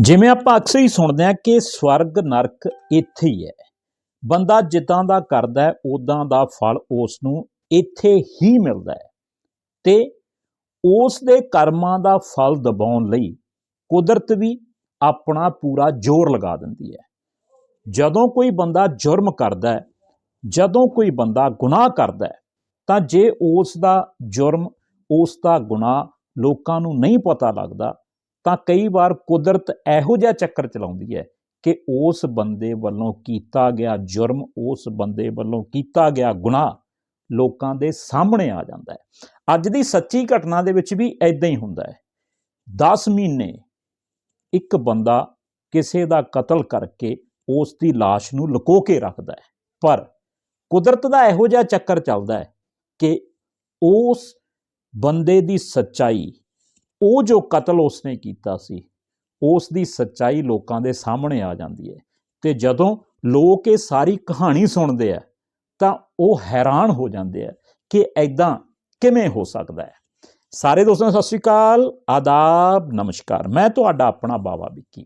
ਜਿਵੇਂ ਆਪਾਂ ਅਕਸਰ ਹੀ ਸੁਣਦੇ ਹਾਂ ਕਿ ਸਵਰਗ ਨਰਕ ਇੱਥੇ ਹੀ ਹੈ। ਬੰਦਾ ਜਿੱਦਾਂ ਦਾ ਕਰਦਾ ਹੈ ਉਦਾਂ ਦਾ ਫਲ ਉਸ ਨੂੰ ਇੱਥੇ ਹੀ ਮਿਲਦਾ ਹੈ ਤੇ ਉਸ ਦੇ ਕਰਮਾਂ ਦਾ ਫਲ ਦਬਾਉਣ ਲਈ ਕੁਦਰਤ ਵੀ ਆਪਣਾ ਪੂਰਾ ਜ਼ੋਰ ਲਗਾ ਦਿੰਦੀ ਹੈ। ਜਦੋਂ ਕੋਈ ਬੰਦਾ ਜੁਰਮ ਕਰਦਾ ਹੈ, ਜਦੋਂ ਕੋਈ ਬੰਦਾ ਗੁਨਾਹ ਕਰਦਾ ਹੈ, ਤਾਂ ਜੇ ਉਸ ਦਾ ਜੁਰਮ ਉਸ ਦਾ ਗੁਨਾਹ ਲੋਕਾਂ ਨੂੰ ਨਹੀਂ ਪਤਾ ਲੱਗਦਾ ਤਾਂ ਕਈ ਵਾਰ ਕੁਦਰਤ ਇਹੋ ਜਿਹਾ ਚੱਕਰ ਚਲਾਉਂਦੀ ਹੈ ਕਿ ਉਸ ਬੰਦੇ ਵੱਲੋਂ ਕੀਤਾ ਗਿਆ ਜੁਰਮ, ਉਸ ਬੰਦੇ ਵੱਲੋਂ ਕੀਤਾ ਗਿਆ ਗੁਨਾਹ ਲੋਕਾਂ ਦੇ ਸਾਹਮਣੇ ਆ ਜਾਂਦਾ ਹੈ। ਅੱਜ ਦੀ ਸੱਚੀ ਘਟਨਾ ਦੇ ਵਿੱਚ ਵੀ ਐਦਾਂ ਹੀ ਹੁੰਦਾ ਹੈ। 10 ਮਹੀਨੇ ਇੱਕ ਬੰਦਾ ਕਿਸੇ ਦਾ ਕਤਲ ਕਰਕੇ ਉਸ ਦੀ লাশ ਨੂੰ ਲੁਕੋ ਕੇ ਰੱਖਦਾ ਹੈ। ਪਰ ਕੁਦਰਤ ਦਾ ਇਹੋ ਜਿਹਾ ਚੱਕਰ ਚੱਲਦਾ ਹੈ ਕਿ ਉਸ ਬੰਦੇ ਦੀ ਸੱਚਾਈ ਉਹ ਜੋ ਕਤਲ ਉਸਨੇ ਕੀਤਾ ਸੀ, ਉਸ ਦੀ ਸੱਚਾਈ ਲੋਕਾਂ ਦੇ ਸਾਹਮਣੇ ਆ ਜਾਂਦੀ ਹੈ। ਤੇ ਜਦੋਂ ਲੋਕ ਇਹ ਸਾਰੀ ਕਹਾਣੀ ਸੁਣਦੇ ਆ, ਤਾਂ ਉਹ ਹੈਰਾਨ ਹੋ ਜਾਂਦੇ ਆ ਕਿ ਐਦਾਂ ਕਿਵੇਂ ਹੋ ਸਕਦਾ ਹੈ। ਸਾਰੇ ਦੋਸਤਾਂ ਨੂੰ ਸਤਿ ਸ਼੍ਰੀ ਅਕਾਲ, ਆਦਾਬ, ਨਮਸਕਾਰ। ਮੈਂ ਤੁਹਾਡਾ ਆਪਣਾ ਬਾਵਾ ਵਿੱਕੀ।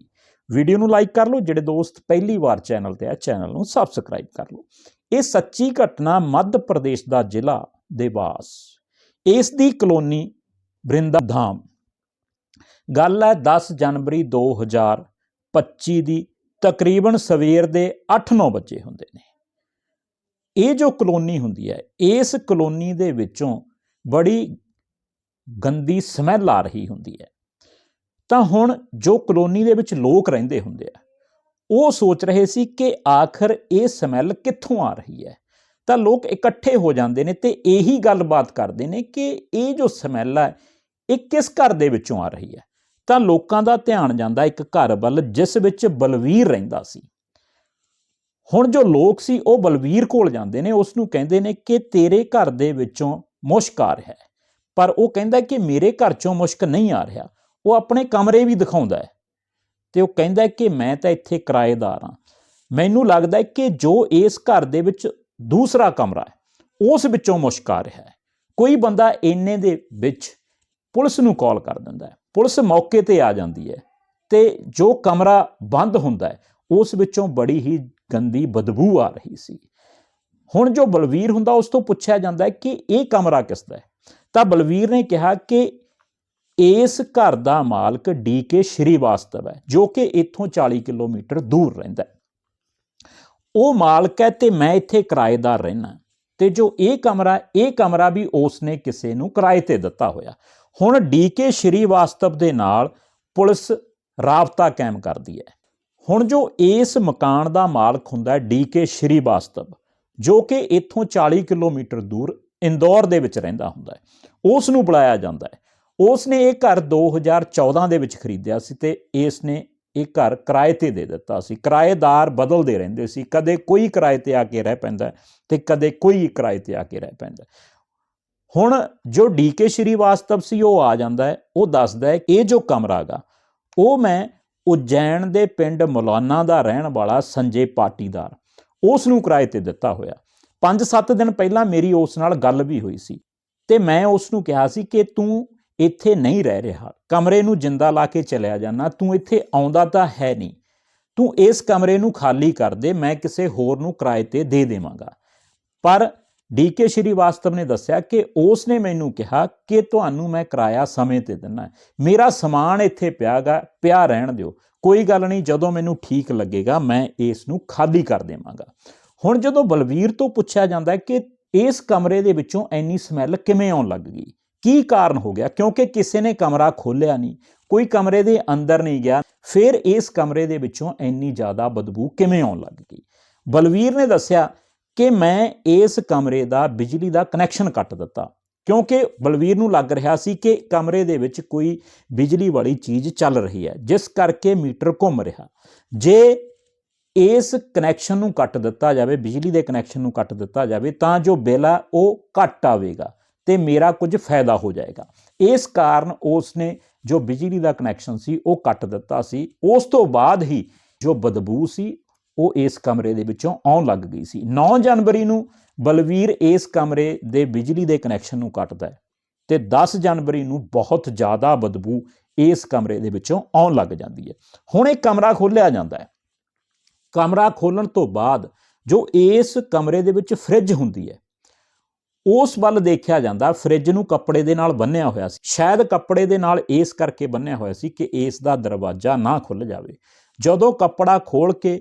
ਵੀਡੀਓ ਨੂੰ ਲਾਈਕ ਕਰ ਲਓ, ਜਿਹੜੇ ਦੋਸਤ ਪਹਿਲੀ ਵਾਰ ਚੈਨਲ ਤੇ ਆ, ਚੈਨਲ ਨੂੰ ਸਬਸਕ੍ਰਾਈਬ ਕਰ ਲਓ। ਇਹ ਸੱਚੀ ਘਟਨਾ ਮੱਧ ਪ੍ਰਦੇਸ਼ ਦਾ ਜ਼ਿਲ੍ਹਾ ਦੇਵਾਸ ਇਸ ਦੀ ਕਲੋਨੀ ਬ੍ਰਿੰਦਾ ਧਾਮ ਗੱਲ ਹੈ 10 ਜਨਵਰੀ 2025 ਦੀ, ਤਕਰੀਬਨ ਸਵੇਰ ਦੇ 8-9 ਵਜੇ ਹੁੰਦੇ ਨੇ। ਇਹ ਜੋ ਕਲੋਨੀ ਹੁੰਦੀ ਹੈ, ਇਸ ਕਲੋਨੀ ਦੇ ਵਿੱਚੋਂ ਬੜੀ ਗੰਦੀ ਸਮੈਲ ਆ ਰਹੀ ਹੁੰਦੀ ਹੈ। ਤਾਂ ਹੁਣ ਜੋ ਕਲੋਨੀ ਦੇ ਵਿੱਚ ਲੋਕ ਰਹਿੰਦੇ ਹੁੰਦੇ ਆ, ਉਹ ਸੋਚ ਰਹੇ ਸੀ ਕਿ ਆਖਰ ਇਹ ਸਮੈਲ ਕਿੱਥੋਂ ਆ ਰਹੀ ਹੈ। ਤਾਂ ਲੋਕ ਇਕੱਠੇ ਹੋ ਜਾਂਦੇ ਨੇ ਤੇ ਇਹੀ ਗੱਲਬਾਤ ਕਰਦੇ ਨੇ ਕਿ ਇਹ ਜੋ ਸਮੈਲ ਹੈ, ਇਹ ਕਿਸ ਘਰ ਦੇ ਵਿੱਚੋਂ ਆ ਰਹੀ ਹੈ? ਤਾਂ ਲੋਕਾਂ ਦਾ ਧਿਆਨ ਜਾਂਦਾ ਇੱਕ ਘਰ ਵੱਲ ਜਿਸ ਵਿੱਚ ਬਲਵੀਰ ਰਹਿੰਦਾ ਸੀ। ਹੁਣ ਜੋ ਲੋਕ ਸੀ, ਉਹ ਬਲਵੀਰ ਕੋਲ ਜਾਂਦੇ ਨੇ। ਉਸ ਨੂੰ ਕਹਿੰਦੇ ਨੇ ਕਿ ਤੇਰੇ ਘਰ ਦੇ ਵਿੱਚੋਂ ਮੁਸ਼ਕ ਆ ਰਿਹਾ ਹੈ। ਪਰ ਉਹ ਕਹਿੰਦਾ ਕਿ ਮੇਰੇ ਘਰ ਚੋਂ ਮੁਸ਼ਕ ਨਹੀਂ ਆ ਰਿਹਾ। ਉਹ ਆਪਣੇ ਕਮਰੇ ਵੀ ਦਿਖਾਉਂਦਾ ਹੈ। ਤੇ ਉਹ ਕਹਿੰਦਾ ਕਿ ਮੈਂ ਤਾਂ ਇੱਥੇ ਕਿਰਾਏਦਾਰ ਹਾਂ। ਮੈਨੂੰ ਲੱਗਦਾ ਹੈ ਕਿ ਜੋ ਇਸ ਘਰ ਦੇ ਵਿੱਚ ਦੂਸਰਾ ਕਮਰਾ ਹੈ, ਉਸ ਵਿੱਚੋਂ ਮੁਸ਼ਕ ਆ ਰਿਹਾ ਹੈ। ਕੋਈ ਬੰਦਾ ਇੰਨੇ ਦੇ ਵਿੱਚ ਪੁਲਿਸ ਨੂੰ ਕਾਲ ਕਰ ਦਿੰਦਾ ਹੈ। ਪੁਲਿਸ ਮੌਕੇ ਤੇ ਆ ਜਾਂਦੀ ਹੈ ਤੇ ਜੋ ਕਮਰਾ ਬੰਦ ਹੁੰਦਾ ਹੈ, ਉਸ ਵਿੱਚੋਂ ਬੜੀ ਹੀ ਗੰਦੀ ਬਦਬੂ ਆ ਰਹੀ ਸੀ। ਹੁਣ ਜੋ ਬਲਵੀਰ ਹੁੰਦਾ, ਉਸ ਤੋਂ ਪੁੱਛਿਆ ਜਾਂਦਾ ਹੈ ਕਿ ਇਹ ਕਮਰਾ ਕਿਸ ਦਾ ਹੈ? ਤਾਂ ਬਲਵੀਰ ਨੇ ਕਿਹਾ ਕਿ ਇਸ ਘਰ ਦਾ ਮਾਲਕ ਡੀਕੇ ਸ਼੍ਰੀਵਾਸਤਵ ਹੈ, ਜੋ ਕਿ ਇੱਥੋਂ 40 ਕਿਲੋਮੀਟਰ ਦੂਰ ਰਹਿੰਦਾ ਹੈ। ਉਹ ਮਾਲਕ ਹੈ ਤੇ ਮੈਂ ਇੱਥੇ ਕਿਰਾਏਦਾਰ ਰਹਿਣਾ ਤੇ ਜੋ ਇਹ ਕਮਰਾ ਇਹ ਕਮਰਾ ਵੀ ਉਸ ਨੇ ਕਿਸੇ ਨੂੰ ਕਿਰਾਏ ਤੇ ਦਿੱਤਾ ਹੋਇਆ। ਹੁਣ ਡੀਕੇ ਸ਼੍ਰੀਵਾਸਤਵ ਦੇ ਨਾਲ ਪੁਲਿਸ ਰਾਬਤਾ ਕਾਇਮ ਕਰਦੀ ਹੈ। ਹੁਣ ਜੋ ਇਸ ਮਕਾਨ ਦਾ ਮਾਲਕ ਹੁੰਦਾ ਡੀਕੇ ਸ਼੍ਰੀਵਾਸਤਵ ਜੋ ਕਿ ਇੱਥੋਂ 40 ਕਿਲੋਮੀਟਰ ਦੂਰ ਇੰਦੌਰ ਦੇ ਵਿੱਚ ਰਹਿੰਦਾ ਹੁੰਦਾ ਹੈ ਉਸ ਨੂੰ ਬੁਲਾਇਆ ਜਾਂਦਾ ਹੈ। ਉਸ ਨੇ ਇਹ ਘਰ 2014 ਦੇ ਵਿੱਚ ਖਰੀਦਿਆ ਸੀ ਤੇ ਇਸ ਨੇ ਇਹ ਘਰ ਕਿਰਾਏ ਤੇ ਦੇ ਦਿੱਤਾ ਸੀ। ਕਿਰਾਏਦਾਰ ਬਦਲਦੇ ਰਹਿੰਦੇ ਸੀ, ਕਦੇ ਕੋਈ ਕਿਰਾਏ ਤੇ ਆ ਕੇ ਰਹਿ ਪੈਂਦਾ ਤੇ ਕਦੇ ਕੋਈ ਕਿਰਾਏ ਤੇ ਆ ਕੇ ਰਹਿ ਪੈਂਦਾ ਹੁਣ ਜੋ ਡੀਕੇ ਸ਼੍ਰੀਵਾਸਤਵ ਸੀ, ਉਹ ਆ ਜਾਂਦਾ ਹੈ, ਉਹ ਦੱਸਦਾ ਹੈ, ਇਹ ਜੋ ਕਮਰਾ ਗਾ ਉਹ ਮੈਂ ਉਜੈਨ ਦੇ ਪਿੰਡ ਮੌਲਾਨਾ ਦਾ ਰਹਿਣ ਵਾਲਾ ਸੰਜੇ ਪਾਟੀਦਾਰ, ਉਸ ਨੂੰ ਕਿਰਾਏ ਤੇ ਦਿੱਤਾ ਹੋਇਆ। 5-7 ਦਿਨ ਪਹਿਲਾਂ ਮੇਰੀ ਉਸ ਨਾਲ ਗੱਲ ਵੀ ਹੋਈ ਸੀ ਤੇ ਮੈਂ ਉਸ ਨੂੰ ਕਿਹਾ ਸੀ ਕਿ ਤੂੰ ਇੱਥੇ ਨਹੀਂ ਰਹਿ ਰਿਹਾ, ਕਮਰੇ ਨੂੰ ਜਿੰਦਾ ਲਾ ਕੇ ਚਲਿਆ ਜਾਣਾ ਤੂੰ ਇੱਥੇ ਆਉਂਦਾ ਤਾਂ ਹੈ ਨਹੀਂ, ਤੂੰ ਇਸ ਕਮਰੇ ਨੂੰ ਖਾਲੀ ਕਰ ਦੇ, ਮੈਂ ਕਿਸੇ ਹੋਰ ਨੂੰ ਕਿਰਾਏ ਤੇ ਦੇ ਦੇਵਾਂਗਾ। ਪਰ ਡੀਕੇ ਸ਼੍ਰੀਵਾਸਤਵ ਨੇ ਦੱਸਿਆ ਕਿ ਉਸ ਨੇ ਮੈਨੂੰ ਕਿਹਾ ਕਿ ਤੁਹਾਨੂੰ ਮੈਂ ਕਿਰਾਇਆ ਸਮੇਂ ਤੇ ਦਿੰਨਾ ਮੇਰਾ ਸਮਾਨ ਇੱਥੇ ਪਿਆਗਾ, ਪਿਆ ਰਹਿਣ ਦਿਓ। ਕੋਈ ਗੱਲ ਨਹੀਂ, ਜਦੋਂ ਮੈਨੂੰ ਠੀਕ ਲੱਗੇਗਾ, ਮੈਂ ਇਸ ਨੂੰ ਖਾਲੀ ਕਰ ਦੇਵਾਂਗਾ। ਹੁਣ ਜਦੋਂ ਬਲਵੀਰ ਤੋਂ ਪੁੱਛਿਆ ਜਾਂਦਾ ਕਿ ਇਸ ਕਮਰੇ ਦੇ ਵਿੱਚੋਂ ਐਨੀ ਸਮੈਲ ਕਿਵੇਂ ਆਉਣ ਲੱਗ ਗਈ? ਕੀ ਕਾਰਨ ਹੋ ਗਿਆ? ਕਿਉਂਕਿ ਕਿਸੇ ਨੇ ਕਮਰਾ ਖੋਲ੍ਹਿਆ ਨਹੀਂ। ਕੋਈ ਕਮਰੇ ਦੇ ਅੰਦਰ ਨਹੀਂ ਗਿਆ। ਫਿਰ ਇਸ ਕਮਰੇ ਦੇ ਵਿੱਚੋਂ ਇੰਨੀ ਜ਼ਿਆਦਾ ਬਦਬੂ ਕਿਵੇਂ ਆਉਣ ਲੱਗ ਗਈ? ਬਲਵੀਰ ਨੇ ਦੱਸਿਆ ਕਿ ਮੈਂ ਇਸ ਕਮਰੇ ਦਾ ਬਿਜਲੀ ਦਾ ਕਨੈਕਸ਼ਨ ਕੱਟ ਦਿੱਤਾ। ਕਿਉਂਕਿ ਬਲਵੀਰ ਨੂੰ ਲੱਗ ਰਿਹਾ ਸੀ ਕਿ ਕਮਰੇ ਦੇ ਵਿੱਚ ਕੋਈ ਬਿਜਲੀ ਵਾਲੀ ਚੀਜ਼ ਚੱਲ ਰਹੀ ਹੈ, ਜਿਸ ਕਰਕੇ ਮੀਟਰ ਘੁੰਮ ਰਿਹਾ। ਜੇ ਇਸ ਕਨੈਕਸ਼ਨ ਨੂੰ ਕੱਟ ਦਿੱਤਾ ਜਾਵੇ, ਬਿਜਲੀ ਦੇ ਕਨੈਕਸ਼ਨ ਨੂੰ ਕੱਟ ਦਿੱਤਾ ਜਾਵੇ, ਤਾਂ ਜੋ ਬਿੱਲ ਆ, ਉਹ ਘੱਟ ਆਵੇਗਾ ਤੇ ਮੇਰਾ ਕੁਝ ਫਾਇਦਾ ਹੋ ਜਾਏਗਾ। ਇਸ ਕਾਰਨ ਉਸ ਨੇ ਜੋ ਬਿਜਲੀ ਦਾ ਕਨੈਕਸ਼ਨ ਸੀ, ਉਹ ਕੱਟ ਦਿੱਤਾ ਸੀ। ਉਸ ਤੋਂ ਬਾਅਦ ਹੀ ਜੋ ਬਦਬੂ ਸੀ ਉਹ ਇਸ ਕਮਰੇ ਦੇ ਵਿੱਚੋਂ ਆਉਣ ਲੱਗ ਗਈ ਸੀ। 9 ਜਨਵਰੀ ਨੂੰ ਬਲਵੀਰ ਇਸ ਕਮਰੇ ਦੇ ਬਿਜਲੀ ਦੇ ਕਨੈਕਸ਼ਨ ਨੂੰ ਕੱਟਦਾ ਹੈ ਤੇ 10 ਜਨਵਰੀ ਨੂੰ ਬਹੁਤ ਜ਼ਿਆਦਾ ਬਦਬੂ ਇਸ ਕਮਰੇ ਦੇ ਵਿੱਚੋਂ ਆਉਣ ਲੱਗ ਜਾਂਦੀ ਹੈ। ਹੁਣ ਇਹ ਕਮਰਾ ਖੋਲ੍ਹਿਆ ਜਾਂਦਾ ਹੈ। ਕਮਰਾ ਖੋਲਣ ਤੋਂ ਬਾਅਦ ਜੋ ਇਸ ਕਮਰੇ ਦੇ ਵਿੱਚ ਫ੍ਰਿਜ ਹੁੰਦੀ ਹੈ, ਉਸ ਵੱਲ ਦੇਖਿਆ ਜਾਂਦਾ, ਫ੍ਰਿਜ ਨੂੰ ਕੱਪੜੇ ਦੇ ਨਾਲ ਬੰਨਿਆ ਹੋਇਆ ਸੀ। ਸ਼ਾਇਦ ਕੱਪੜੇ ਦੇ ਨਾਲ ਇਸ ਕਰਕੇ ਬੰਨਿਆ ਹੋਇਆ ਸੀ ਕਿ ਇਸ ਦਾ ਦਰਵਾਜ਼ਾ ਨਾ ਖੁੱਲ ਜਾਵੇ। ਜਦੋਂ ਕੱਪੜਾ ਖੋਲ ਕੇ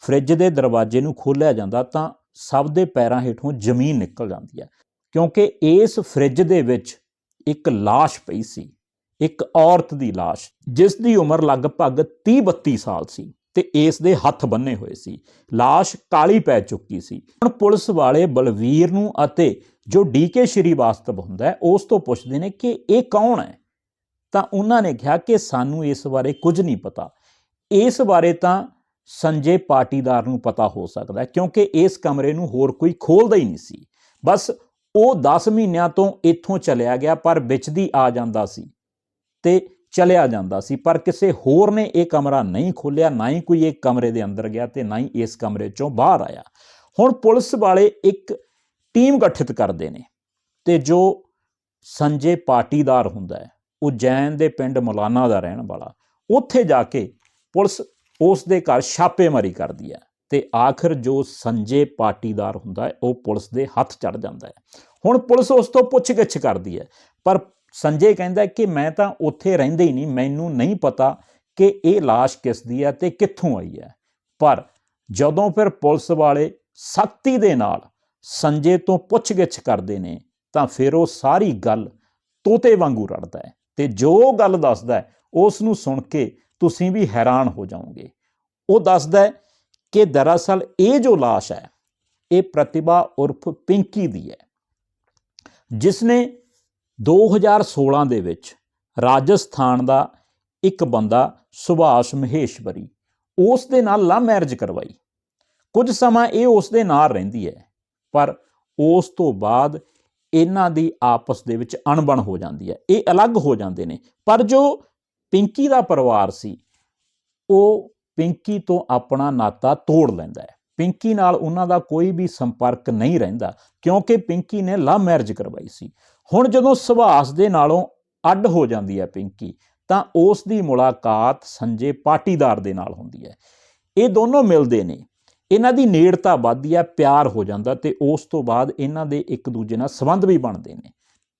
ਫ੍ਰਿਜ ਦੇ ਦਰਵਾਜ਼ੇ ਨੂੰ ਖੋਲ੍ਹਿਆ ਜਾਂਦਾ ਤਾਂ ਸਭ ਦੇ ਪੈਰਾਂ ਹੇਠੋਂ ਜ਼ਮੀਨ ਨਿਕਲ ਜਾਂਦੀ ਹੈ। ਕਿਉਂਕਿ ਇਸ ਫ੍ਰਿਜ ਦੇ ਵਿੱਚ ਇੱਕ ਲਾਸ਼ ਪਈ ਸੀ, ਇੱਕ ਔਰਤ ਦੀ ਲਾਸ਼, ਜਿਸ ਦੀ ਉਮਰ ਲਗਭਗ 30-32 ਸਾਲ ਸੀ ਤੇ ਇਸ ਦੇ ਹੱਥ ਬੰਨੇ ਹੋਏ ਸੀ। ਲਾਸ਼ ਕਾਲੀ ਪੈ ਚੁੱਕੀ ਸੀ। ਹੁਣ ਪੁਲਿਸ ਵਾਲੇ ਬਲਵੀਰ ਨੂੰ ਅਤੇ ਜੋ ਡੀਕੇ ਸ਼੍ਰੀਵਾਸਤਵ ਹੁੰਦਾ ਉਸ ਤੋਂ ਪੁੱਛਦੇ ਨੇ ਕਿ ਇਹ ਕੌਣ ਹੈ? ਤਾਂ ਉਹਨਾਂ ਨੇ ਕਿਹਾ ਕਿ ਸਾਨੂੰ ਇਸ ਬਾਰੇ ਕੁਝ ਨਹੀਂ ਪਤਾ। ਇਸ ਬਾਰੇ ਤਾਂ ਸੰਜੇ ਪਾਟੀਦਾਰ ਨੂੰ ਪਤਾ ਹੋ ਸਕਦਾ ਕਿਉਂਕਿ ਇਸ ਕਮਰੇ ਨੂੰ ਹੋਰ ਕੋਈ ਖੋਲਦਾ ਹੀ ਨਹੀਂ ਸੀ। ਬਸ ਉਹ 10 ਮਹੀਨਿਆਂ ਤੋਂ ਇੱਥੋਂ ਚਲਿਆ ਗਿਆ, ਪਰ ਵਿੱਚ ਦੀ ਆ ਜਾਂਦਾ ਸੀ ਤੇ ਚਲਿਆ ਜਾਂਦਾ ਸੀ, ਪਰ ਕਿਸੇ ਹੋਰ ਨੇ ਇਹ ਕਮਰਾ ਨਹੀਂ ਖੋਲਿਆ ਨਾ ਹੀ ਕੋਈ ਇਹ ਕਮਰੇ ਦੇ ਅੰਦਰ ਗਿਆ ਤੇ ਨਾ ਹੀ ਇਸ ਕਮਰੇ ਚੋਂ ਬਾਹਰ ਆਇਆ। ਹੁਣ ਪੁਲਿਸ ਵਾਲੇ ਇੱਕ ਟੀਮ ਗਠਿਤ ਕਰਦੇ ਨੇ ਤੇ ਜੋ ਸੰਜੇ ਪਾਟੀਦਾਰ ਹੁੰਦਾ ਹੈ ਉਜੈਨ ਦੇ ਪਿੰਡ ਮੁਲਾਨਾ ਦਾ ਰਹਿਣ ਵਾਲਾ, ਉੱਥੇ ਜਾ ਕੇ ਪੁਲਿਸ ਉਸ ਦੇ ਘਰ ਛਾਪੇਮਾਰੀ ਕਰਦੀ ਹੈ ਤੇ ਆਖਰ ਜੋ ਸੰਜੇ ਪਾਟੀਦਾਰ ਹੁੰਦਾ ਹੈ, ਉਹ ਪੁਲਿਸ ਦੇ ਹੱਥ ਚੜ ਜਾਂਦਾ ਹੈ। ਹੁਣ ਪੁਲਿਸ ਉਸ ਤੋਂ ਪੁੱਛਗਿੱਛ ਕਰਦੀ ਹੈ, ਪਰ ਸੰਜੇ ਕਹਿੰਦਾ ਕਿ ਮੈਂ ਤਾਂ ਉੱਥੇ ਰਹਿੰਦੇ ਹੀ ਨਹੀਂ, ਮੈਨੂੰ ਨਹੀਂ ਪਤਾ ਕਿ ਇਹ লাশ ਕਿਸ ਦੀ ਹੈ ਤੇ ਕਿੱਥੋਂ ਆਈ ਹੈ। ਪਰ ਜਦੋਂ ਫਿਰ ਪੁਲਿਸ ਵਾਲੇ ਸਖਤੀ ਦੇ ਨਾਲ ਸੰਜੇ ਤੋਂ ਪੁੱਛਗਿੱਛ ਕਰਦੇ ਨੇ, ਤਾਂ ਫਿਰ ਉਹ ਸਾਰੀ ਗੱਲ ਤੋਤੇ ਵਾਂਗੂ ਰੜਦਾ ਹੈ ਤੇ ਜੋ ਗੱਲ ਦੱਸਦਾ ਹੈ, ਉਸ ਨੂੰ ਸੁਣ ਕੇ ਤੁਸੀਂ ਵੀ ਹੈਰਾਨ ਹੋ ਜਾਓਗੇ। ਉਹ ਦੱਸਦਾ ਹੈ ਕਿ ਦਰਅਸਲ ਇਹ ਜੋ লাশ ਹੈ, ਇਹ ਪ੍ਰਤਿਭਾ ਉਰਫ ਪਿੰਕੀ ਦੀ ਹੈ ਜਿਸ ਨੇ 2016 ਦੇ ਵਿੱਚ ਰਾਜਸਥਾਨ ਦਾ ਇੱਕ ਬੰਦਾ ਸੁਭਾਸ਼ ਮਹੇਸ਼ਵਰੀ, ਉਸ ਦੇ ਨਾਲ ਲਵ ਮੈਰਿਜ ਕਰਵਾਈ। ਕੁਝ ਸਮਾਂ ਇਹ ਉਸ ਦੇ ਨਾਲ ਰਹਿੰਦੀ ਹੈ, ਪਰ ਉਸ ਤੋਂ ਬਾਅਦ ਇਹਨਾਂ ਦੀ ਆਪਸ ਦੇ ਵਿੱਚ ਅਣਬਣ ਹੋ ਜਾਂਦੀ ਹੈ। ਇਹ ਅਲੱਗ ਹੋ ਜਾਂਦੇ ਨੇ, ਪਰ ਜੋ ਪਿੰਕੀ ਦਾ ਪਰਿਵਾਰ ਸੀ, ਉਹ ਪਿੰਕੀ ਤੋਂ ਆਪਣਾ ਨਾਤਾ ਤੋੜ ਲੈਂਦਾ ਹੈ। ਪਿੰਕੀ ਨਾਲ ਉਹਨਾਂ ਦਾ ਕੋਈ ਵੀ ਸੰਪਰਕ ਨਹੀਂ ਰਹਿੰਦਾ, ਕਿਉਂਕਿ ਪਿੰਕੀ ਨੇ ਲਵ ਮੈਰਿਜ ਕਰਵਾਈ ਸੀ। ਹੁਣ ਜਦੋਂ ਸੁਭਾਸ ਦੇ ਨਾਲੋਂ ਅੱਡ ਹੋ ਜਾਂਦੀ ਹੈ ਪਿੰਕੀ, ਤਾਂ ਉਸ ਦੀ ਮੁਲਾਕਾਤ ਸੰਜੇ ਪਾਟੀਦਾਰ ਦੇ ਨਾਲ ਹੁੰਦੀ ਹੈ। ਇਹ ਦੋਨੋਂ ਮਿਲਦੇ ਨੇ। ਇਹਨਾਂ ਦੀ ਨੇੜਤਾ ਵੱਧਦੀ ਹੈ, ਪਿਆਰ ਹੋ ਜਾਂਦਾ ਤੇ ਉਸ ਤੋਂ ਬਾਅਦ ਇਹਨਾਂ ਦੇ ਇੱਕ ਦੂਜੇ ਨਾਲ ਸੰਬੰਧ ਵੀ ਬਣਦੇ ਨੇ।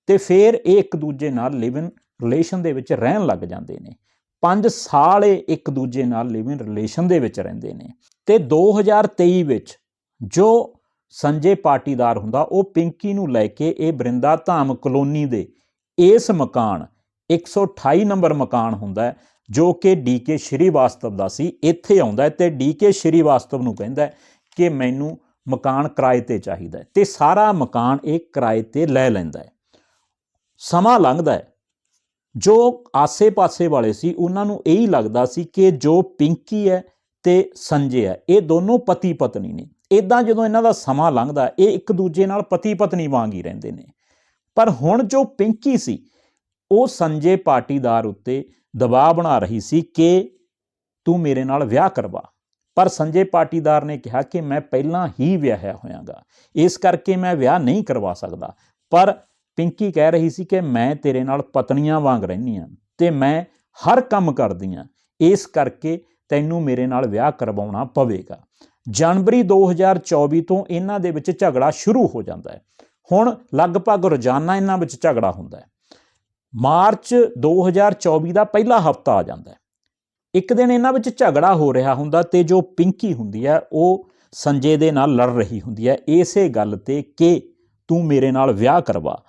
ਤੇ ਫਿਰ ਇਹ ਇੱਕ ਦੂਜੇ ਨਾਲ ਲਿਵ ਇਨ ਰਿਲੇਸ਼ਨ ਦੇ ਵਿੱਚ ਰਹਿਣ ਲੱਗ ਜਾਂਦੇ ਨੇ। 5 ਸਾਲ ਇਹ ਇੱਕ ਦੂਜੇ ਨਾਲ ਲਿਵ ਇਨ ਰਿਲੇਸ਼ਨ ਦੇ ਵਿੱਚ ਰਹਿੰਦੇ ਨੇ। ਤੇ 2023 ਵਿੱਚ ਜੋ ਸੰਜੇ ਪਾਟੀਦਾਰ ਹੁੰਦਾ, ਉਹ ਪਿੰਕੀ ਨੂੰ ਲੈ ਕੇ ਇਹ ਬਰਿੰਦਾ ਧਾਮ ਕਲੋਨੀ ਦੇ ਇਸ ਮਕਾਨ 128 ਨੰਬਰ ਮਕਾਨ ਹੁੰਦਾ ਜੋ ਕਿ ਡੀਕੇ ਸ਼੍ਰੀਵਾਸਤਵ ਦਾ ਸੀ, ਇੱਥੇ ਆਉਂਦਾ ਹੈ ਤੇ ਡੀਕੇ ਸ਼੍ਰੀਵਾਸਤਵ ਨੂੰ ਕਹਿੰਦਾ ਕਿ ਮੈਨੂੰ ਮਕਾਨ ਕਿਰਾਏ ਤੇ ਚਾਹੀਦਾ ਹੈ। ਤੇ ਸਾਰਾ ਮਕਾਨ ਇਹ ਕਿਰਾਏ ਤੇ ਲੈ ਲੈਂਦਾ ਸਮਾਂ ਲੰਘਦਾ ਹੈ। ਜੋ ਆਸੇ-ਪਾਸੇ ਵਾਲੇ ਸੀ, ਉਹਨਾਂ ਨੂੰ ਇਹੀ ਲੱਗਦਾ ਸੀ ਕਿ ਜੋ ਪਿੰਕੀ ਹੈ ਤੇ ਸੰਜੇ ਹੈ, ਇਹ ਦੋਨੋਂ ਪਤੀ ਪਤਨੀ ਨੇ। ਇਦਾਂ ਜਦੋਂ ਇਹਨਾਂ ਦਾ ਸਮਾਂ ਲੰਘਦਾ, ਇਹ ਇੱਕ ਦੂਜੇ ਨਾਲ ਪਤੀ ਪਤਨੀ ਵਾਂਗ ਹੀ ਰਹਿੰਦੇ ਨੇ। ਪਰ ਹੁਣ ਜੋ ਪਿੰਕੀ ਸੀ, ਉਹ ਸੰਜੇ ਪਾਟੀਦਾਰ ਉੱਤੇ ਦਬਾਅ ਬਣਾ ਰਹੀ ਸੀ ਕਿ ਤੂੰ ਮੇਰੇ ਨਾਲ ਵਿਆਹ ਕਰਵਾ। ਪਰ ਸੰਜੇ ਪਾਟੀਦਾਰ ਨੇ ਕਿਹਾ ਕਿ ਮੈਂ ਪਹਿਲਾਂ ਹੀ ਵਿਆਹਿਆ ਹੋਇਆਗਾ। ਇਸ ਕਰਕੇ ਮੈਂ ਵਿਆਹ ਨਹੀਂ ਕਰਵਾ ਸਕਦਾ। ਪਰ ਪਿੰਕੀ ਕਹਿ ਰਹੀ ਸੀ ਕਿ ਮੈਂ ਤੇਰੇ ਨਾਲ ਪਤਨੀਆਂ ਵਾਂਗ ਰਹਿੰਦੀ ਹਾਂ ਤੇ ਮੈਂ ਹਰ ਕੰਮ ਕਰਦੀ ਹਾਂ, ਇਸ ਕਰਕੇ ਤੈਨੂੰ ਮੇਰੇ ਨਾਲ ਵਿਆਹ ਕਰਵਾਉਣਾ ਪਵੇਗਾ। ਜਨਵਰੀ 2024 ਤੋਂ ਇਹਨਾਂ ਦੇ ਵਿੱਚ ਝਗੜਾ ਸ਼ੁਰੂ ਹੋ ਜਾਂਦਾ ਹੈ। ਹੁਣ ਲਗਭਗ ਰੋਜ਼ਾਨਾ ਇਹਨਾਂ ਵਿੱਚ ਝਗੜਾ ਹੁੰਦਾ ਹੈ। ਮਾਰਚ 2024 ਦਾ ਪਹਿਲਾ ਹਫਤਾ ਆ ਜਾਂਦਾ ਹੈ। ਇੱਕ ਦਿਨ ਇਹਨਾਂ ਵਿੱਚ ਝਗੜਾ ਹੋ ਰਿਹਾ ਹੁੰਦਾ ਤੇ ਜੋ ਪਿੰਕੀ ਹੁੰਦੀ ਹੈ, ਉਹ ਸੰਜੇ ਦੇ ਨਾਲ ਲੜ ਰਹੀ ਹੁੰਦੀ ਹੈ। ਇਸੇ ਗੱਲ ਤੇ ਕਿ ਤੂੰ ਮੇਰੇ ਨਾਲ ਵਿਆਹ ਕਰਵਾ।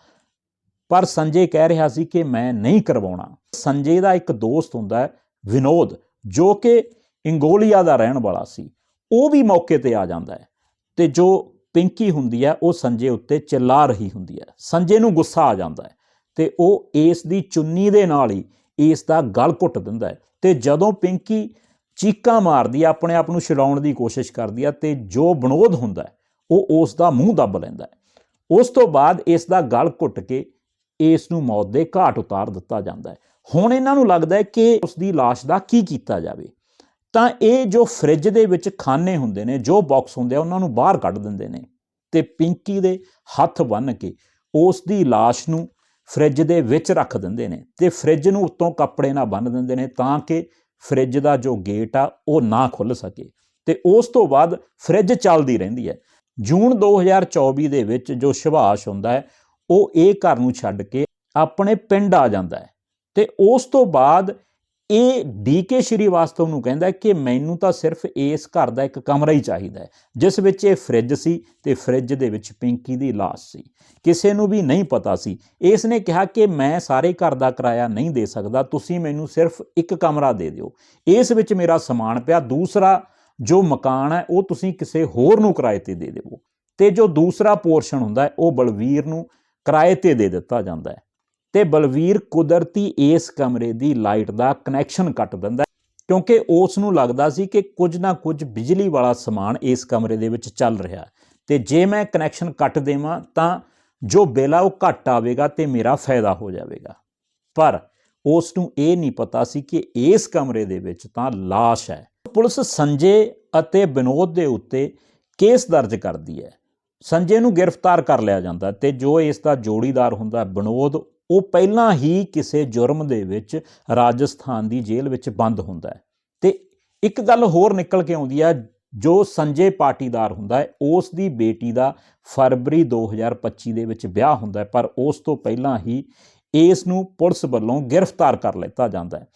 ਪਰ ਸੰਜੇ ਕਹਿ ਰਿਹਾ ਸੀ ਕਿ ਮੈਂ ਨਹੀਂ ਕਰਵਾਉਣਾ। ਸੰਜੇ ਦਾ ਇੱਕ ਦੋਸਤ ਹੁੰਦਾ ਵਿਨੋਦ, ਜੋ ਕਿ ਇੰਗੋਲੀਆ ਦਾ ਰਹਿਣ ਵਾਲਾ ਸੀ। ਉਹ ਵੀ ਮੌਕੇ ਤੇ ਆ ਜਾਂਦਾ ਹੈ ਤੇ ਜੋ ਪਿੰਕੀ ਹੁੰਦੀ ਹੈ, ਉਹ ਸੰਜੇ ਉੱਤੇ ਚਿੱਲਾ ਰਹੀ ਹੁੰਦੀ ਹੈ। ਸੰਜੇ ਨੂੰ ਗੁੱਸਾ ਆ ਜਾਂਦਾ ਹੈ ਤੇ ਉਹ ਇਸ ਦੀ ਚੁੰਨੀ ਦੇ ਨਾਲ ਹੀ ਇਸ ਦਾ ਗਲ ਘੁੱਟ ਦਿੰਦਾ ਹੈ ਤੇ ਜਦੋਂ ਪਿੰਕੀ ਚੀਕਾਂ ਮਾਰਦੀ ਹੈ, ਆਪਣੇ ਆਪ ਨੂੰ ਛੁਡਾਉਣ ਦੀ ਕੋਸ਼ਿਸ਼ ਕਰਦੀ ਹੈ ਤੇ ਜੋ ਵਿਨੋਦ ਹੁੰਦਾ ਹੈ, ਉਹ ਉਸ ਦਾ ਮੂੰਹ ਦੱਬ ਲੈਂਦਾ ਹੈ। ਉਸ ਤੋਂ ਬਾਅਦ ਇਸ ਦਾ ਗਲ ਘੁੱਟ ਕੇ ਇਸ ਨੂੰ ਮੌਤ ਦੇ ਘਾਟ ਉਤਾਰ ਦਿੱਤਾ ਜਾਂਦਾ ਹੈ ਹੁਣ ਇਹਨਾਂ ਨੂੰ ਲੱਗਦਾ ਹੈ ਕਿ ਉਸ ਦੀ লাশ ਦਾ ਕੀ ਕੀਤਾ ਜਾਵੇ ਤਾਂ ਇਹ ਜੋ ਫ੍ਰਿਜ ਦੇ ਵਿੱਚ ਖਾਨੇ ਹੁੰਦੇ ਨੇ ਜੋ ਬਾਕਸ ਹੁੰਦੇ ਆ ਉਹਨਾਂ ਨੂੰ ਬਾਹਰ ਕੱਢ ਦਿੰਦੇ ਨੇ ਤੇ ਪਿੰਕੀ ਦੇ ਹੱਥ ਬੰਨ੍ਹ ਕੇ ਉਸ ਦੀ লাশ ਨੂੰ ਫ੍ਰਿਜ ਦੇ ਵਿੱਚ ਰੱਖ ਦਿੰਦੇ ਨੇ ਤੇ ਫ੍ਰਿਜ ਨੂੰ ਉੱਤੋਂ ਕੱਪੜੇ ਨਾਲ ਬੰਨ੍ਹ ਦਿੰਦੇ ਨੇ ਤਾਂ ਕਿ ਫ੍ਰਿਜ ਦਾ ਜੋ ਗੇਟ ਆ ਉਹ ਨਾ ਖੁੱਲ ਸਕੇ ਤੇ ਉਸ ਤੋਂ ਬਾਅਦ ਫ੍ਰਿਜ ਚੱਲਦੀ ਰਹਿੰਦੀ ਹੈ ਜੂਨ 2024 ਦੇ ਵਿੱਚ ਜੋ ਸੁਭਾਸ਼ ਹੁੰਦਾ ਹੈ ਉਹ ਇਹ ਘਰ ਨੂੰ ਛੱਡ ਕੇ ਆਪਣੇ ਪਿੰਡ ਆ ਜਾਂਦਾ ਹੈ। ਤੇ ਉਸ ਤੋਂ ਬਾਅਦ ਇਹ ਡੀਕੇ ਸ਼੍ਰੀਵਾਸਤਵ ਨੂੰ ਕਹਿੰਦਾ ਕਿ ਮੈਨੂੰ ਤਾਂ ਸਿਰਫ ਇਸ ਘਰ ਦਾ ਇੱਕ ਕਮਰਾ ਹੀ ਚਾਹੀਦਾ ਹੈ, ਜਿਸ ਵਿੱਚ ਇਹ ਫ੍ਰਿਜ ਸੀ ਤੇ ਫ੍ਰਿਜ ਦੇ ਵਿੱਚ ਪਿੰਕੀ ਦੀ ਲਾਸ਼ ਸੀ। ਕਿਸੇ ਨੂੰ ਵੀ ਨਹੀਂ ਪਤਾ ਸੀ। ਇਸ ਨੇ ਕਿਹਾ ਕਿ ਮੈਂ ਸਾਰੇ ਘਰ ਦਾ ਕਿਰਾਇਆ ਨਹੀਂ ਦੇ ਸਕਦਾ, ਤੁਸੀਂ ਮੈਨੂੰ ਸਿਰਫ ਇੱਕ ਕਮਰਾ ਦੇ ਦਿਓ। ਇਸ ਵਿੱਚ ਮੇਰਾ ਸਮਾਨ ਪਿਆ, ਦੂਸਰਾ ਜੋ ਮਕਾਨ ਹੈ, ਉਹ ਤੁਸੀਂ ਕਿਸੇ ਹੋਰ ਨੂੰ ਕਿਰਾਏ ਤੇ ਦੇ ਦਿਓ ਤੇ ਜੋ ਦੂਸਰਾ ਪੋਰਸ਼ਨ ਹੁੰਦਾ ਹੈ, ਉਹ ਬਲਵੀਰ ਨੂੰ ਕਿਰਾਏ ਤੇ ਦੇ ਦਿੱਤਾ ਜਾਂਦਾ ਹੈ। ਤੇ ਬਲਵੀਰ ਕੁਦਰਤੀ ਇਸ ਕਮਰੇ ਦੀ ਲਾਈਟ ਦਾ ਕਨੈਕਸ਼ਨ ਕੱਟ ਦਿੰਦਾ ਕਿਉਂਕਿ ਉਸ ਨੂੰ ਲੱਗਦਾ ਸੀ ਕਿ ਕੁਝ ਨਾ ਕੁਝ ਬਿਜਲੀ ਵਾਲਾ ਸਮਾਨ ਇਸ ਕਮਰੇ ਦੇ ਵਿੱਚ ਚੱਲ ਰਿਹਾ ਹੈ। ਤੇ ਜੇ ਮੈਂ ਕਨੈਕਸ਼ਨ ਕੱਟ ਦੇਵਾਂ ਤਾਂ ਜੋ ਬਿੱਲ ਆ ਉਹ ਘੱਟ ਆਵੇਗਾ ਤੇ ਮੇਰਾ ਫਾਇਦਾ ਹੋ ਜਾਵੇਗਾ। ਪਰ ਉਸ ਨੂੰ ਇਹ ਨਹੀਂ ਪਤਾ ਸੀ ਕਿ ਇਸ ਕਮਰੇ ਦੇ ਵਿੱਚ ਤਾਂ ਲਾਸ਼ ਹੈ। ਪੁਲਿਸ ਸੰਜੇ ਅਤੇ ਵਿਨੋਦ ਦੇ ਉੱਤੇ ਕੇਸ ਦਰਜ ਕਰਦੀ ਹੈ। ਸੰਜੇ ਨੂੰ ਗ੍ਰਿਫਤਾਰ ਕਰ ਲਿਆ ਜਾਂਦਾ ਹੈ ਤੇ ਜੋ ਇਸ ਦਾ ਜੋੜੀਦਾਰ ਹੁੰਦਾ ਹੈ, ਵਿਨੋਦ ਉਹ ਪਹਿਲਾਂ ਹੀ ਕਿਸੇ ਜੁਰਮ ਦੇ ਵਿੱਚ ਰਾਜਸਥਾਨ ਦੀ ਜੇਲ੍ਹ ਵਿੱਚ ਬੰਦ ਹੁੰਦਾ ਹੈ। ਤੇ ਇੱਕ ਗੱਲ ਹੋਰ ਨਿਕਲ ਕੇ ਆਉਂਦੀ ਹੈ ਜੋ ਸੰਜੇ ਪਾਟੀਦਾਰ ਹੁੰਦਾ ਹੈ ਉਸ ਦੀ ਬੇਟੀ ਦਾ ਫਰਵਰੀ 2025 ਦੇ ਵਿੱਚ ਵਿਆਹ ਹੁੰਦਾ ਹੈ ਪਰ ਉਸ ਤੋਂ ਪਹਿਲਾਂ ਹੀ ਇਸ ਨੂੰ ਪੁਲਿਸ ਵੱਲੋਂ ਗ੍ਰਿਫਤਾਰ ਕਰ ਲਿੱਤਾ ਜਾਂਦਾ ਹੈ।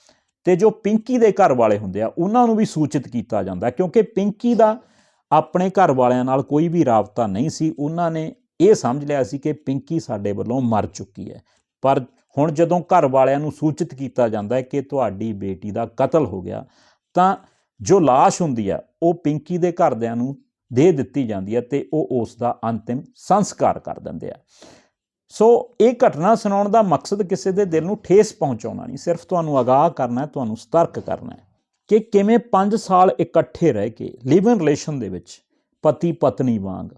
ਤੇ ਜੋ ਪਿੰਕੀ ਦੇ ਘਰ ਵਾਲੇ ਹੁੰਦੇ ਆ ਉਹਨਾਂ ਨੂੰ ਵੀ ਸੂਚਿਤ ਕੀਤਾ ਜਾਂਦਾ ਕਿਉਂਕਿ ਪਿੰਕੀ ਦਾ ਆਪਣੇ ਘਰ ਵਾਲਿਆਂ ਨਾਲ ਕੋਈ ਵੀ ਰਾਬਤਾ ਨਹੀਂ ਸੀ, ਉਹਨਾਂ ਨੇ ਇਹ ਸਮਝ ਲਿਆ ਸੀ ਕਿ ਪਿੰਕੀ ਸਾਡੇ ਵੱਲੋਂ ਮਰ ਚੁੱਕੀ ਹੈ। ਪਰ ਹੁਣ ਜਦੋਂ ਘਰ ਵਾਲਿਆਂ ਨੂੰ ਸੂਚਿਤ ਕੀਤਾ ਜਾਂਦਾ ਹੈ ਕਿ ਤੁਹਾਡੀ ਬੇਟੀ ਦਾ ਕਤਲ ਹੋ ਗਿਆ, ਤਾਂ ਜੋ ਲਾਸ਼ ਹੁੰਦੀ ਆ, ਉਹ ਪਿੰਕੀ ਦੇ ਘਰਦਿਆਂ ਨੂੰ ਦੇ ਦਿੱਤੀ ਜਾਂਦੀ ਹੈ ਤੇ ਉਹ ਉਸ ਦਾ ਅੰਤਿਮ ਸੰਸਕਾਰ ਕਰ ਦਿੰਦੇ ਆ। ਸੋ ਇਹ ਘਟਨਾ ਸੁਣਾਉਣ ਦਾ ਮਕਸਦ ਕਿਸੇ ਦੇ ਦਿਲ ਨੂੰ ਠੇਸ ਪਹੁੰਚਾਉਣਾ ਨਹੀਂ, ਸਿਰਫ ਤੁਹਾਨੂੰ ਅਗਾਹ ਕਰਨਾ ਹੈ, ਤੁਹਾਨੂੰ ਸਤਰਕ ਕਰਨਾ ਹੈ। ਕਿ ਕਿਵੇਂ 5 ਸਾਲ ਇਕੱਠੇ ਰਹਿ ਕੇ ਲਿਵ ਇਨ ਰਿਲੇਸ਼ਨ ਦੇ ਵਿੱਚ ਪਤੀ ਪਤਨੀ ਵਾਂਗ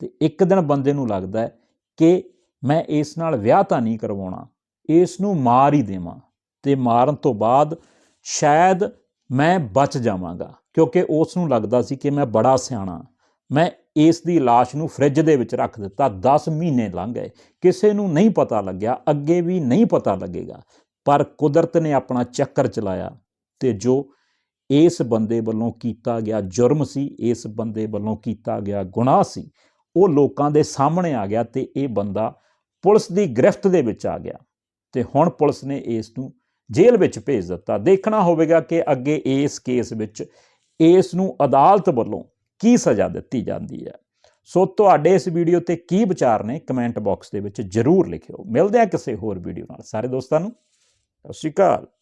ਤੇ ਇੱਕ ਦਿਨ ਬੰਦੇ ਨੂੰ ਲੱਗਦਾ ਹੈ ਕਿ ਮੈਂ ਇਸ ਨਾਲ ਵਿਆਹ ਤਾਂ ਨਹੀਂ ਕਰਵਾਉਣਾ, ਇਸ ਨੂੰ ਮਾਰ ਹੀ ਦੇਵਾਂ ਤੇ ਮਾਰਨ ਤੋਂ ਬਾਅਦ ਸ਼ਾਇਦ ਮੈਂ ਬਚ ਜਾਵਾਂਗਾ ਕਿਉਂਕਿ ਉਸ ਨੂੰ ਲੱਗਦਾ ਸੀ ਕਿ ਮੈਂ ਬੜਾ ਸਿਆਣਾ, ਮੈਂ ਇਸ ਦੀ লাশ ਨੂੰ ਫ੍ਰਿਜ ਦੇ ਵਿੱਚ ਰੱਖ ਦਿੱਤਾ 10 ਮਹੀਨੇ ਲੰਘ ਗਏ, ਕਿਸੇ ਨੂੰ ਨਹੀਂ ਪਤਾ ਲੱਗਿਆ, ਅੱਗੇ ਵੀ ਨਹੀਂ ਪਤਾ ਲੱਗੇਗਾ, ਪਰ ਕੁਦਰਤ ਨੇ ਆਪਣਾ ਚੱਕਰ ਚਲਾਇਆ ਤੇ ਜੋ ਇਸ ਬੰਦੇ ਵੱਲੋਂ ਕੀਤਾ ਗਿਆ ਜੁਰਮ ਸੀ, ਇਸ ਬੰਦੇ ਵੱਲੋਂ ਕੀਤਾ ਗਿਆ ਗੁਨਾਹ ਸੀ। ਉਹ ਲੋਕਾਂ ਦੇ ਸਾਹਮਣੇ ਆ ਗਿਆ ਤੇ ਇਹ ਬੰਦਾ ਪੁਲਿਸ ਦੀ ਗ੍ਰਿਫਤ ਦੇ ਵਿੱਚ ਆ ਗਿਆ ਤੇ ਹੁਣ ਪੁਲਿਸ ਨੇ ਇਸ ਨੂੰ ਜੇਲ੍ਹ ਵਿੱਚ ਭੇਜ ਦਿੱਤਾ। ਦੇਖਣਾ ਹੋਵੇਗਾ ਕਿ ਅੱਗੇ ਇਸ ਕੇਸ ਵਿੱਚ ਇਸ ਨੂੰ ਅਦਾਲਤ ਵੱਲੋਂ ਕੀ ਸਜ਼ਾ ਦਿੱਤੀ ਜਾਂਦੀ ਹੈ। ਸੋ ਤੁਹਾਡੇ ਇਸ ਵੀਡੀਓ ਤੇ ਕੀ ਵਿਚਾਰ ਨੇ ਕਮੈਂਟ ਬਾਕਸ ਦੇ ਵਿੱਚ ਜਰੂਰ ਲਿਖਿਓ। ਮਿਲਦੇ ਹਾਂ ਕਿਸੇ ਹੋਰ ਵੀਡੀਓ ਨਾਲ। ਸਾਰੇ ਦੋਸਤਾਂ ਨੂੰ, ਸਤਿ ਸ਼੍ਰੀ ਅਕਾਲ।